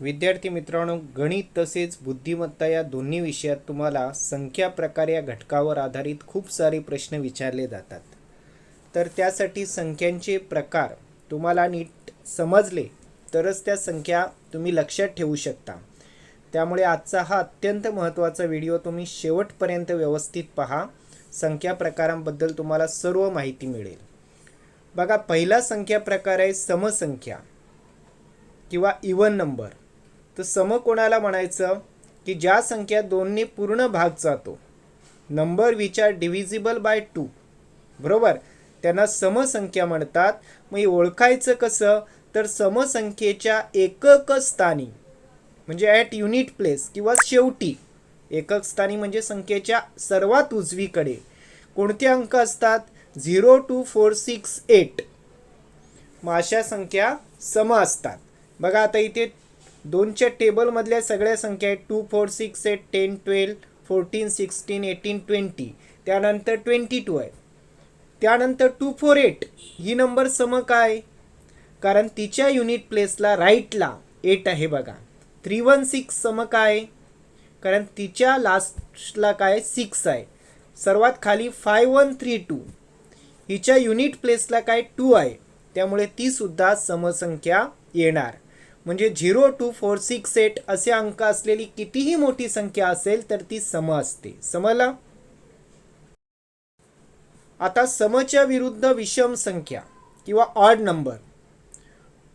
विद्यार्थी मित्रांनो गणित तसेच बुद्धिमत्ता या दोन्ही विषयात तुम्हाला संख्या प्रकार या घटकावर आधारित खूप सारे प्रश्न विचारले जातात. तर त्यासाठी संख्यांचे प्रकार तुम्हाला नीट समजले तरच त्या संख्या तुम्ही लक्षात ठेवू शकता. त्यामुळे आजचा हा अत्यंत महत्त्वाचा व्हिडिओ तुम्ही शेवटपर्यंत व्यवस्थित पहा. संख्या प्रकारांबद्दल तुम्हाला सर्व माहिती मिळेल. बघा पहिला संख्या प्रकार आहे समसंख्या किंवा इवन नंबर तर सम कोणाला म्हणायचं? की ज्या संख्या दोनने पूर्ण भाग जातो. Number which are divisible by two बरोबर? त्यांना समसंख्या म्हणतात. मग हे ओळखायचं कसं? तर समसंख्येच्या एकक स्थानी म्हणजे ॲट युनिट प्लेस किंवा शेवटी. एकक स्थानी म्हणजे संख्येच्या सर्वात उजवीकडे. कोणते अंक असतात? Zero two four six eight मग अशा संख्या सम असतात. बघा आता इथे दोनच्या टेबलमधल्या सगळ्या संख्या आहेत two four six eight ten twelve fourteen sixteen eighteen twenty त्यानंतर ट्वेंटी टू आहे. त्यानंतर टू फोर एट ही नंबर सम काय? कारण तिच्या युनिट प्लेसला राईटला एट आहे बघा. थ्री वन सिक्स सम काय? कारण तिच्या लास्टला काय? सिक्स आहे. सर्वात खाली फाय वन थ्री टू हिच्या युनिट प्लेसला काय? टू आहे. त्यामुळे तीसुद्धा समसंख्या येणार. म्हणजे zero two four six eight असे अंक असलेली कितीही मोठी संख्या असेल तर ती सम असते. समला? आता समच्या विरुद्ध विषम संख्या किंवा ऑड नंबर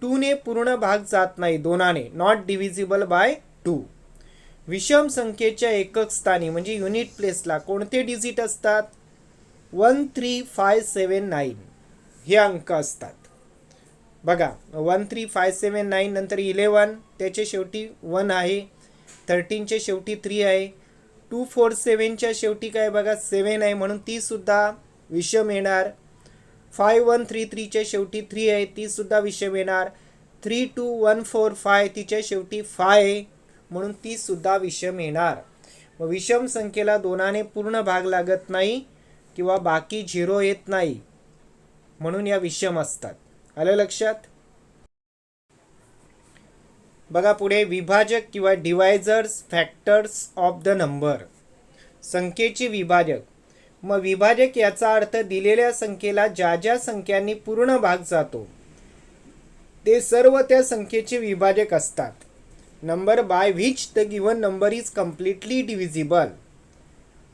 टूने पूर्ण भाग जात नाही दोनाने. नॉट डिव्हिजिबल बाय टू विषम संख्येच्या एकक स्थानी म्हणजे युनिट प्लेसला कोणते डिजिट असतात? One three five seven nine हे अंक असतात. बघा one three five seven nine नंतर इलेवन त्याचे शेवटी वन आहे. थर्टीनच्या शेवटी थ्री आहे. टू फोर सेवनच्या शेवटी काय बघा सेवन आहे म्हणून तीसुद्धा विषम येणार. फाय वन थ्री थ्रीच्या शेवटी थ्री आहे तीसुद्धा विषम येणार. Three two one four five तिच्या शेवटी फाय आहे म्हणून तीसुद्धा विषम येणार. मग विषम संख्येला दोनाने पूर्ण भाग लागत नाही किंवा बाकी झिरो येत नाही म्हणून या विषम असतात. आलं लक्षात? बघा पुढे विभाजक किंवा divisors factors of the number संख्येचे विभाजक. मग विभाजक याचा अर्थ दिलेल्या संख्येला ज्या ज्या संख्यांनी पूर्ण भाग जातो ते सर्व त्या संख्येचे विभाजक असतात. Number by which the given number is completely divisible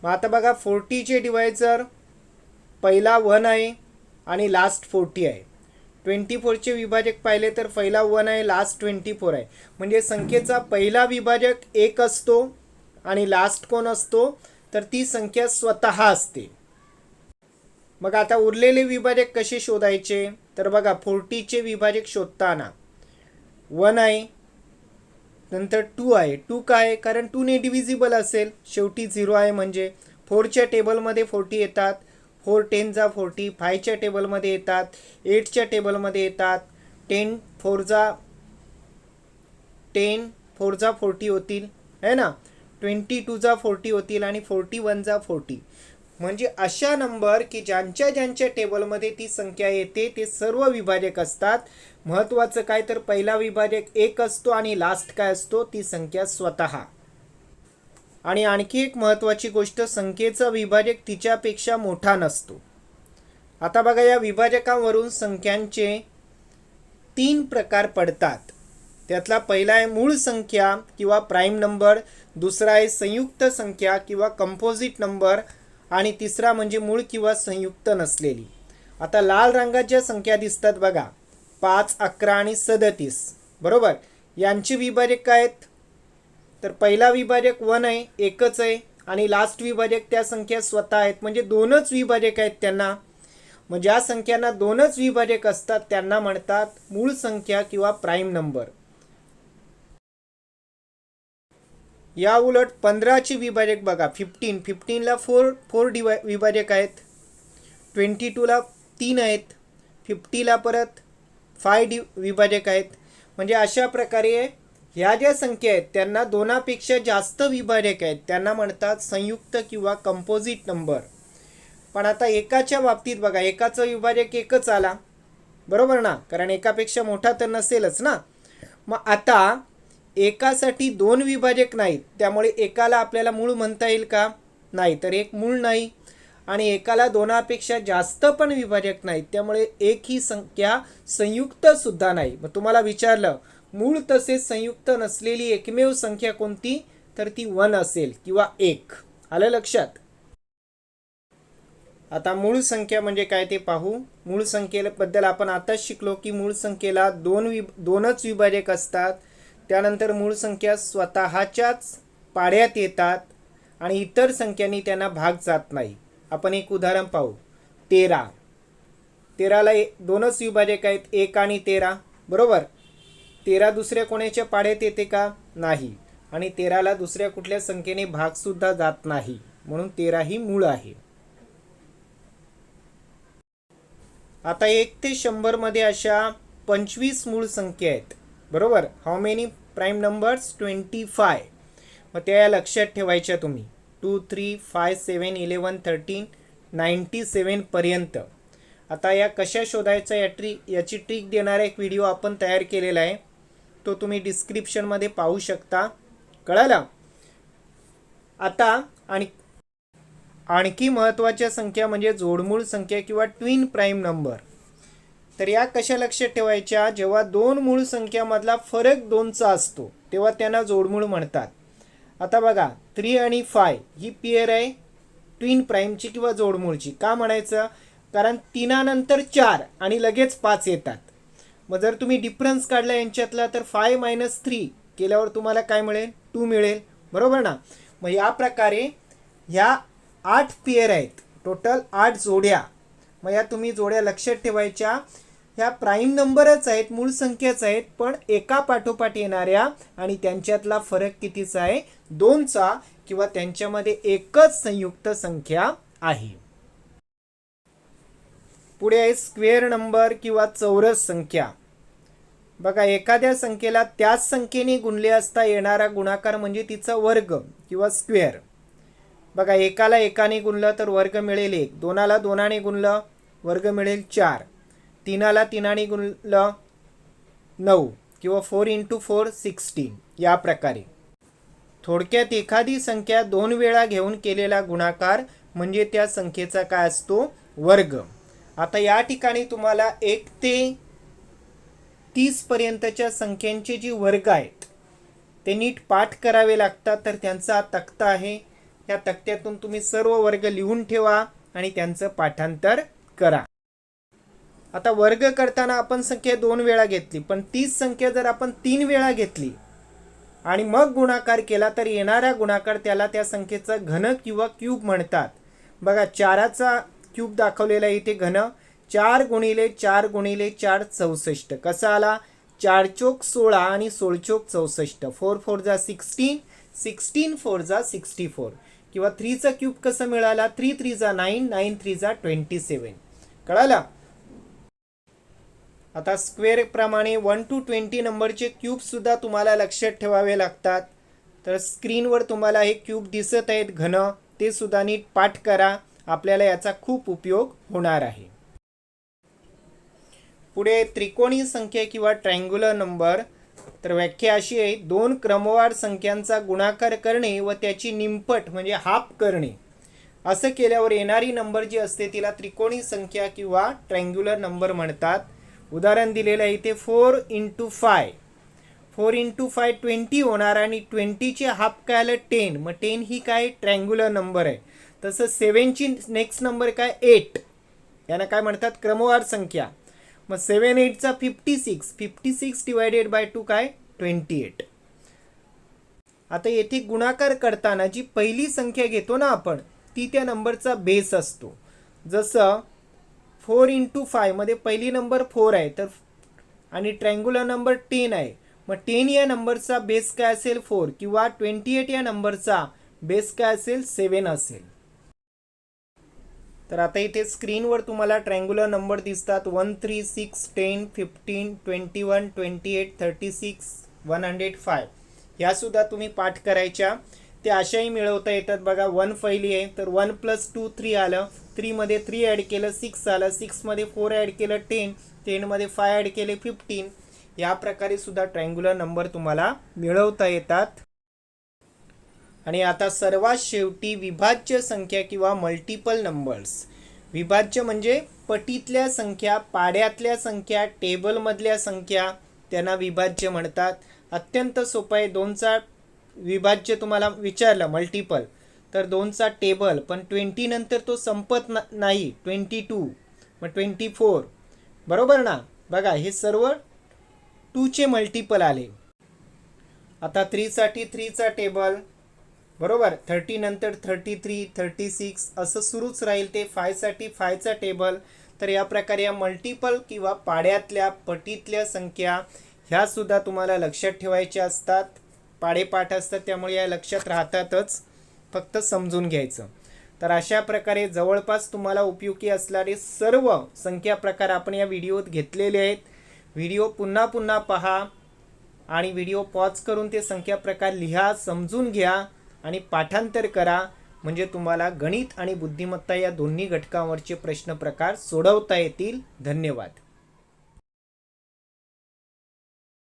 मग आता बघा फोर्टीचे डिवायझर पहिला वन आहे आणि लास्ट फोर्टी आहे. ट्वेंटी फोरचे विभाजक पाहिले तर पहिला वन आहे लास्ट ट्वेंटी फोर आहे. म्हणजे संख्येचा पहिला विभाजक एक असतो आणि लास्ट कोण असतो? तर ती संख्या स्वतः असते. मग आता उरलेले विभाजक कसे शोधायचे? तर बघा फोर्टीचे विभाजक शोधताना वन आहे नंतर टू आहे. टू काय कारण टूने डिव्हिजिबल असेल. शेवटी झिरो आहे म्हणजे. फोरच्या टेबलमध्ये फोर्टी येतात. फोर टेनचा फोर्टी फायच्या टेबलमध्ये येतात एटच्या टेबलमध्ये येतात टेन फोरचा टेन फोरचा फोर्टी होतील है ना? ट्वेंटी टूचा फोर्टी होतील आणि फोर्टी वनचा फोर्टी म्हणजे अशा नंबर की ज्यांच्या ज्यांच्या टेबलमध्ये ती संख्या येते ते सर्व विभाजक असतात. महत्त्वाचं काय तर पहिला विभाजक एक असतो आणि लास्ट काय असतो? ती संख्या स्वतः. आणि आणखी एक महत्त्वाची गोष्ट संख्येचा विभाजक तिच्यापेक्षा मोठा नसतो. आता बघा या विभाजकांवरून संख्यांचे तीन प्रकार पडतात. त्यातला पहिला आहे मूळ संख्या किंवा प्राईम नंबर दुसरा आहे संयुक्त संख्या किंवा कंपोजिट नंबर आणि तिसरा म्हणजे मूळ किंवा संयुक्त नसलेली. आता लाल रंगाच्या संख्या दिसतात बघा पाच अकरा आणि सदतीस. बरोबर? यांचे विभाजक काय आहेत? तर पहिला विभाजक वन आहे एकच आहे आणि लास्ट विभाजक त्या संख्या स्वतः आहेत. म्हणजे दोनच विभाजक आहेत त्यांना. म्हणजे मग ज्या संख्यांना दोनच विभाजक असतात त्यांना म्हणतात मूळ संख्या किंवा प्राईम नंबर या उलट पंधराचे विभाजक बघा फिफ्टीन फिफ्टीनला फोर फोर डिवा विभाजक आहेत. ट्वेंटी टूला तीन आहेत. फिफ्टीला परत फाय डि विभाजक आहेत. म्हणजे अशा प्रकारे ह्या ज्या संख्या आहेत त्यांना दोनापेक्षा जास्त विभाजक आहेत. त्यांना म्हणतात संयुक्त किंवा कंपोजिट नंबर पण आता एकाच्या बाबतीत बघा एकाचं विभाजक एकच आला. बरोबर ना? कारण एकापेक्षा मोठा तर नसेलच ना? मग आता एकासाठी दोन विभाजक नाहीत. त्यामुळे एकाला आपल्याला मूळ म्हणता येईल का? नाही. तर एक मूळ नाही. आणि एकाला दोनापेक्षा जास्त पण विभाजक नाहीत. त्यामुळे एक ही संख्या संयुक्तसुद्धा नाही. मग तुम्हाला विचारलं मूळ तसेच संयुक्त नसलेली एकमेव संख्या कोणती? तर ती वन असेल किंवा एक. आलं लक्षात? आता मूळ संख्या म्हणजे काय ते पाहू. मूळ संख्येबद्दल आपण आताच शिकलो की मूळ संख्येला दोन वि दोनच विभाजक असतात. त्यानंतर मूळ संख्या स्वतःच्याच पाड्यात येतात आणि इतर संख्यांनी त्यांना भाग जात नाही. आपण एक उदाहरण पाहू. तेरा. तेराला ए दोनच विभाजक आहेत. एक आणि तेरा. बरोबर? तेरा दुसऱ्या कोणाच्या पाड्यात येते का? नाही. आणि तेराला दुसऱ्या कुठल्या संख्येने भागसुद्धा जात नाही. म्हणून तेरा ही मूळ आहे. आता एक ते शंभरमध्ये अशा पंचवीस मूळ संख्या आहेत. बरोबर? How many prime numbers twenty five मग त्या या लक्षात ठेवायच्या तुम्ही. Two three five seven eleven thirteen ninety सेवनपर्यंत आता या कशा शोधायचा या ट्रिक याची ट्रिक देणारा एक व्हिडिओ आपण तयार केलेला आहे. तो तुम्ही डिस्क्रिप्शनमध्ये पाहू शकता. कळालं? आता आणि आणखी महत्त्वाच्या संख्या म्हणजे जोडमूळ संख्या किंवा ट्विन प्राईम नंबर तर या कशा लक्षात ठेवायच्या? जेव्हा दोन मूळ संख्यामधला फरक दोनचा असतो तेव्हा त्यांना जोडमूळ म्हणतात. आता बघा थ्री आणि फाय ही पेअर आहे ट्विन प्राईमची किंवा जोडमूळची. का म्हणायचं? कारण तिनानंतर चार आणि लगेच पाच येतात. मग जर तुम्ही डिफरन्स काढला यांच्यातला तर फाय मायनस थ्री केल्यावर तुम्हाला काय मिळेल? टू मिळेल. बरोबर ना? मग या प्रकारे ह्या आठ पेअर आहेत. टोटल आठ जोड्या. मग या तुम्ही जोड्या लक्षात ठेवायच्या. ह्या प्राईम नंबरच आहेत मूळ संख्याच आहेत पण एका पाठोपाठ येणाऱ्या आणि त्यांच्यातला फरक कितीचा आहे? दोनचा किंवा त्यांच्यामध्ये एकच संयुक्त संख्या आहे. पुढे आहे स्क्वेअर नंबर किंवा चौरस संख्या. बघा एखाद्या संख्येला त्याच संख्येने गुणले असता येणारा गुणाकार म्हणजे तिचा वर्ग किंवा स्क्वेअर. बघा एकाला एकाने गुणलं तर वर्ग मिळेल एक. दोनाला दोनाने गुणलं वर्ग मिळेल चार. तीनाला तीनाने गुणलं नऊ. किंवा फोर इंटू फोर सिक्स्टीन या प्रकारे. थोडक्यात एखादी संख्या दोन वेळा घेऊन केलेला गुणाकार म्हणजे त्या संख्येचा काय असतो? वर्ग. आता या ठिकाणी तुम्हाला एक ते तीसपर्यंतच्या संख्यांचे जी वर्ग आहेत ते नीट पाठ करावे लागतात. तर त्यांचा तक्ता आहे. या तक्त्यातून तुम्ही सर्व वर्ग लिहून ठेवा आणि त्यांचं पाठांतर करा. आता वर्ग करताना आपण संख्या दोन वेळा घेतली पण तीच संख्या जर आपण तीन वेळा घेतली आणि मग गुणाकार केला तर येणारा गुणाकार त्याला त्या संख्येचं घन किंवा क्यूब म्हणतात. बघा चाराचा क्यूब दाखवलेला आहे इथे घन. चार गुणिले चार गुणिले चार चौसष्ट. कसा आला? चार चोक सोळा आणि सोळचोक चौसष्ट. फोर फोर जा सिक्स्टीन सिक्स्टीन फोर जा सिक्स्टी फोर. किंवा थ्रीचा क्यूब कसं मिळाला? थ्री थ्री जा नाईन नाईन थ्री जा ट्वेंटी सेवन. कळाला? आता स्क्वेअर प्रमाणे वन टू ट्वेंटी नंबरचे क्यूबसुद्धा तुम्हाला लक्षात ठेवावे लागतात. तर स्क्रीनवर तुम्हाला हे क्यूब दिसत आहेत घन. ते सुद्धा नीट पाठ करा. आपल्याला याचा खूप उपयोग होणार आहे. पुढे त्रिकोणी संख्या किंवा ट्रँग्युलर नंबर. तर व्याख्या अशी आहे दोन क्रमवार संख्यांचा गुणाकार करणे व त्याची निमपट म्हणजे हाफ करणे. असं केल्यावर येणारी नंबर जी असते तिला त्रिकोणी संख्या किंवा ट्रँग्युलर नंबर म्हणतात. उदाहरण दिलेलं आहे इथे four into five. Four into five twenty होणार आणि ट्वेंटीचे हाफ काय आलं टेन. मग टेन ही काय? ट्रँग्युलर नंबर आहे. तसं सेवनची नेक्स्ट नंबर काय? एट. यांना काय म्हणतात? क्रमवार संख्या. मग seven एटचा fifty six. Fifty six divided by two काय? Twenty eight. आता येथे गुणाकार करताना जी पहिली संख्या घेतो ना आपण ती त्या नंबरचा बेस असतो. जसं फोर इंटू फायमध्ये पहिली नंबर फोर आहे तर आणि ट्रँग्युलर नंबर टेन आहे. मग टेन या नंबरचा बेस काय असेल? फोर. किंवा ट्वेंटी एट या नंबरचा बेस काय असेल? सेवन असेल. तर आता इथे स्क्रीनवर तुम्हाला ट्रँग्युलर नंबर दिसतात. One three six ten fifteen twenty one twenty eight thirty six one hundred five ह्यासुद्धा तुम्ही पाठ करायच्या. ते अशाही मिळवता येतात बघा. वन पहिली आहे. तर वन प्लस टू थ्री आलं. थ्रीमध्ये थ्री ॲड केलं सिक्स आलं. सिक्समध्ये फोर ॲड केलं टेन टेनमध्ये फाय ॲड केले फिफ्टीन या प्रकारे सुद्धा ट्रँग्युलर नंबर तुम्हाला मिळवता येतात. आणि आता सर्वात शेवटी विभाज्य संख्या किंवा मल्टिपल नंबर्स विभाज्य म्हणजे पटीतल्या संख्या पाड्यातल्या संख्या टेबलमधल्या संख्या त्यांना विभाज्य म्हणतात. अत्यंत सोपं आहे. दोनचा विभाज्य तुम्हाला विचारलं मल्टिपल तर दोनचा टेबल पण ट्वेंटी नंतर तो संपत ना नाही. ट्वेंटी टू मग ट्वेंटी फोर बरोबर ना? बघा हे सर्व टूचे मल्टिपल आले. आता थ्रीसाठी थ्रीचा टेबल बरोबर? थर्टी नंतर थर्टी थ्री थर्टी सिक्स असं सुरूच राहील ते फायसाठी फायचा टेबल तर या प्रकारे या मल्टिपल किंवा पाड्यातल्या पटीतल्या संख्या ह्यासुद्धा तुम्हाला लक्षात ठेवायच्या असतात. पाडेपाठ असतात त्यामुळे या लक्षात राहतातच. फक्त समजून घ्यायचं. तर अशा प्रकारे जवळपास तुम्हाला उपयोगी असणारे सर्व संख्या प्रकार आपण या व्हिडिओत घेतलेले आहेत. व्हिडिओ पुन्हा पुन्हा पहा आणि व्हिडिओ पॉज करून ते संख्या प्रकार लिहा समजून घ्या. आणि पाठांतर करा. म्हणजे तुम्हाला गणित आणि बुद्धिमत्ता या दोन्ही घटकांवरचे प्रश्न प्रकार सोडवता येतील. धन्यवाद.